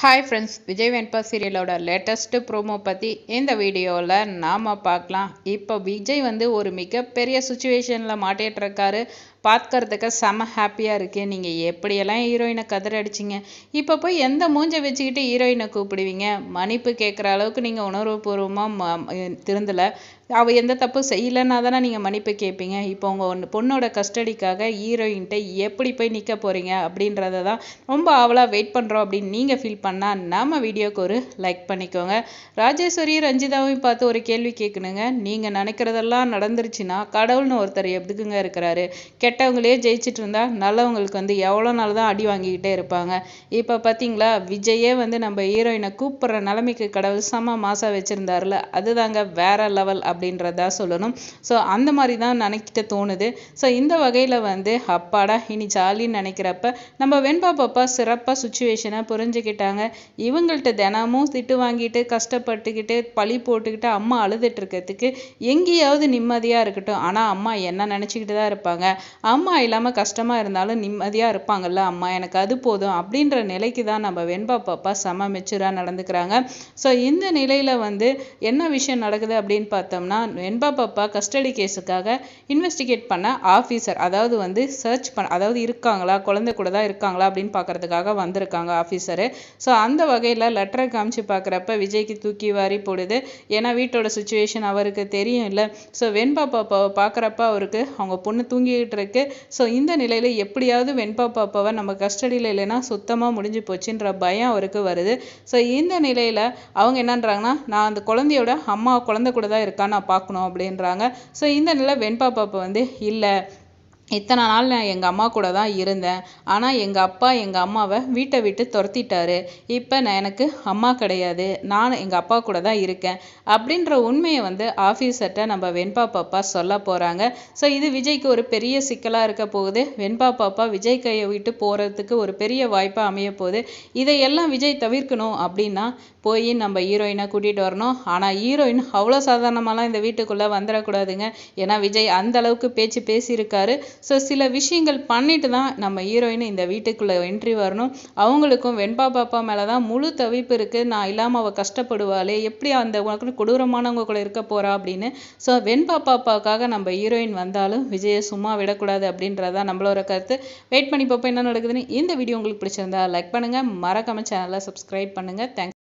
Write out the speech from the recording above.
Hi friends Vijay Venba சீரியலோட latest promo பற்றி இந்த வீடியோவில் நாம் பார்க்கலாம். இப்போ விஜய் வந்து ஒரு மிகப்பெரிய சுச்சுவேஷனில் மாட்டிகிட்ருக்காரு பார்க்கறதுக்கு செம ஹாப்பியாக இருக்குது நீங்கள் எப்படியெல்லாம் ஹீரோயினை கதற அடிச்சிங்க இப்போ போய் எந்த மூஞ்சை வச்சுக்கிட்டு ஹீரோயினை கூப்பிடுவீங்க? மன்னிப்பு கேட்குற அளவுக்கு நீங்கள் உணர்வுபூர்வமாக திருந்தலை. அவள் எந்த தப்பும் செய்யலைன்னா தானே நீங்கள் மன்னிப்பு கேட்பீங்க இப்போ உங்கள் ஒன்று பொண்ணோட கஸ்டடிக்காக ஹீரோயின்கிட்ட எப்படி போய் நிற்க போகிறீங்க அப்படின்றத தான் ரொம்ப ஆவலாக வெயிட் பண்ணுறோம் அப்படின்னு நீங்கள் ஃபீல் பண்ணால் நம்ம வீடியோக்கு ஒரு லைக் பண்ணிக்கோங்க. ராஜேஸ்வரி ரஞ்சிதாவையும் பார்த்து ஒரு கேள்வி கேட்கணுங்க. நீங்கள் நினைக்கிறதெல்லாம் நடந்துருச்சுன்னா கடவுள்னு ஒருத்தர் எதுக்குங்க இருக்கிறாரு? கெட்டவங்களே ஜெயிச்சிட்டு இருந்தா நல்லவங்களுக்கு வந்து எவ்வளோ நாள் தான் அடி வாங்கிக்கிட்டே இருப்பாங்க. இப்போ பார்த்தீங்களா விஜயே வந்து நம்ம ஹீரோயினை கூப்பிட்ற நிலைமைக்கு கடவுள் செம மாசாக வச்சுருந்தாருல அதுதாங்க வேற லெவல் அப்படின்றதா சொல்லணும். ஸோ அந்த மாதிரி தான் நினைக்கிட்ட தோணுது. ஸோ இந்த வகையில் வந்து அப்பாடா இனி ஜாலின்னு நினைக்கிறப்ப நம்ம வெண்பா பாப்பா சிறப்பாக சுச்சுவேஷனை புரிஞ்சுக்கிட்டாங்க. இவங்கள்ட்ட தினமும் திட்டு வாங்கிட்டு கஷ்டப்பட்டுக்கிட்டு பழி போட்டுக்கிட்டு அம்மா அழுதுட்டு இருக்கிறதுக்கு எங்கேயாவது நிம்மதியாக இருக்கட்டும். ஆனால் அம்மா என்ன நினச்சிக்கிட்டு தான் இருப்பாங்க? அம்மா இல்லாமல் கஷ்டமாக இருந்தாலும் நிம்மதியாக இருப்பாங்கல்ல? அம்மா எனக்கு அது போதும் அப்படின்ற நிலைக்கு தான் நம்ம வெண்பா பாப்பா செம மெச்சூராக நடந்துக்கிறாங்க. ஸோ இந்த நிலையில் வந்து என்ன விஷயம் நடக்குது அப்படின்னு பார்த்தோம்னா வெண்பா பாப்பா கஸ்டடி கேஸுக்காக இன்வெஸ்டிகேட் பண்ண ஆஃபீஸர் அதாவது வந்து சர்ச் பண்ண அதாவது இருக்காங்களா குழந்தை கூட தான் இருக்காங்களா அப்படின்னு பார்க்கறதுக்காக வந்திருக்காங்க ஆஃபீஸரு ஸோ அந்த வகையில் லெட்டரை காமிச்சு பார்க்குறப்ப விஜய்க்கு தூக்கி வாரி போடுது. ஏன்னா வீட்டோட சுச்சுவேஷன் அவருக்கு தெரியும் இல்லை. ஸோ வெண்பா பாப்பாவை பார்க்குறப்ப அவருக்கு அவங்க பொண்ணு தூங்கிக்கிட்டு இருக்கு. ஸோ இந்த நிலையில் எப்படியாவது வெண்பா பாப்பாவை நம்ம கஸ்டடியில் இல்லைன்னா சுத்தமாக முடிஞ்சு போச்சுன்ற பயம் அவருக்கு வருது. ஸோ இந்த நிலையில் அவங்க என்னன்றாங்கன்னா நான் அந்த குழந்தையோட அம்மா குழந்தை கூட தான் இருக்கான்னு நான் பார்க்கணும் அப்படின்றாங்க. ஸோ இந்த நிலை வெண்பா பாப்பா வந்து இல்லை. இத்தனை நாள் நான் எங்கள் அம்மா கூட தான் இருந்தேன். ஆனால் எங்கள் அப்பா எங்கள் அம்மாவை வீட்டை விட்டு துரத்திட்டாரு. இப்போ நான் எனக்கு அம்மா கிடையாது. நான் எங்கள் அப்பா கூட தான் இருக்கேன். அப்படின்ற உண்மையை வந்து ஆஃபீஸர்கிட்ட நம்ம வெண்பா பாப்பா சொல்ல போகிறாங்க ஸோ இது விஜய்க்கு ஒரு பெரிய சிக்கலாக இருக்க போகுது. வெண்பா பாப்பா விஜய் கையை விட்டு போகிறதுக்கு ஒரு பெரிய வாய்ப்பாக அமைய போகுது. இதையெல்லாம் விஜய் தவிர்க்கணும் அப்படின்னா போய் நம்ம ஹீரோயினை கூட்டிகிட்டு வரணும். ஆனால் ஹீரோயின் அவ்வளோ சாதாரணமாலாம் இந்த வீட்டுக்குள்ளே வந்துடக்கூடாதுங்க. ஏன்னா விஜய் அந்த அளவுக்கு பேச்சு பேசியிருக்காரு. ஸோ சில விஷயங்கள் பண்ணிட்டு தான் நம்ம ஹீரோயின் இந்த வீட்டுக்குள்ளே என்ட்ரி வரணும். அவங்களுக்கும் வெண்பா பாப்பா மேலே தான் முழு தவிப்பு இருக்குது நான் இல்லாமல் அவள் கஷ்டப்படுவாளே. எப்படி அந்த உனக்கு கொடூரமானவங்க கூட இருக்க போகிறா அப்படின்னு. ஸோ வெண்பா பாப்பாவுக்காக நம்ம ஹீரோயின் வந்தாலும் விஜயை சும்மா விடக்கூடாது அப்படின்றதான் நம்மளோட கருத்து. வெயிட் பண்ணி பார்ப்போம் என்ன நடக்குதுன்னு. இந்த வீடியோ உங்களுக்கு பிடிச்சிருந்தா லைக் பண்ணுங்கள் மறக்காம சேனலை சப்ஸ்கிரைப் பண்ணுங்கள் தேங்க்ஸ்